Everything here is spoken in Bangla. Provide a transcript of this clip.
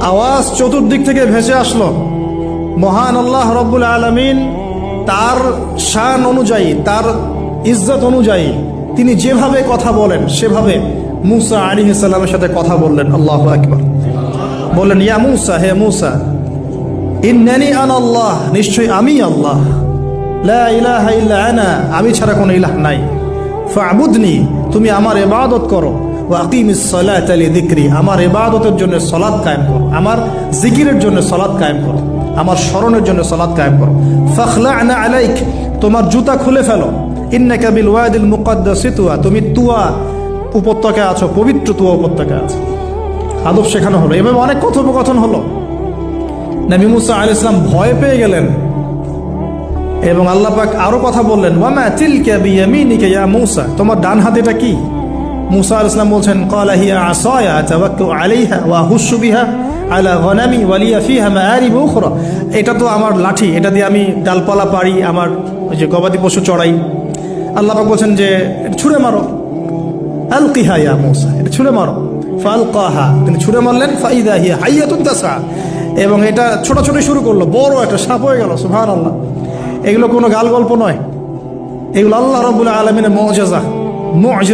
আওয়াজ চতুর্দিক থেকে ভেসে আসলো। মহান আল্লাহ রব্বুল আলমিন তার শান অনুযায়ী, তার ইজ্জত অনুযায়ী তিনি যেভাবে কথা বলেন, সেভাবে মুসা আলী সাল্লামের সাথে কথা বললেন। আল্লাহ আকবর। বললেন, ইয়া মুসা, হে মুসা, ইন্নানি আন আল্লাহ, নিশ্চয়ই আমি আল্লাহ। লা আমি ছাড়া কোনো ইলাহ নাই। ফাবুদনি, তুমি আমার ইবাদত করো। ও আকিমিস সালাত আলি দিক্রি আমার ইবাদতের জন্য সলাদ কায়েম করো। আমার জিকিরের জন্য সলাদ কায়েম করো। আমার স্মরণের জন্য সলাদ কায়েম করো। ফখলা'না আলাইক। তোমার জুতা খুলে ফেলো। ইন্নাকা বিল ওয়াদিল মুকাদ্দাসি তুমি তুয়া উপত্যকায় আছো, পবিত্র তুয়া উপত্যকায় আছো। আদব শেখানো হলো। এভাবে অনেক কথোপকথন হলো। নবী মুসা আল ইসলাম ভয় পেয়ে গেলেন। এবং আল্লাহ পাক আরও কথা বললেন ওয়ামা তিলকা বিয়ামিনিকা ইয়া মূসা? তোমার ডান হাতেটা কি? মুসা আল বলছেন ক্বালা হিয়া আসায়া, তাওয়াক্কাউ আলাইহা ওয়া হুশু বিহা আলা গনামি এটা তো আমার লাঠি, এটা দিয়ে আমি ডালপালা পারি আমার যে গবাদি পশু চড়াই। আল্লাহ বলছেন যে ছুঁড়ে মারো। আলকিহা ইয়া মূসা এটা ছুঁড়ে মারো। ফালকাহা তিনি ছুঁড়ে মারলেন, ফাইদা হিয়া হাইয়াতুন তাসা এবং এটা ছোটাছুটি শুরু করল, বড় একটা সাপ হয়ে গেল সুহান আল্লাহ এগুলো কোনো গাল গল্প নয়। এগুলো আল্লাহ রাব্বুল আলামিনের মুজিজা মুজিজা।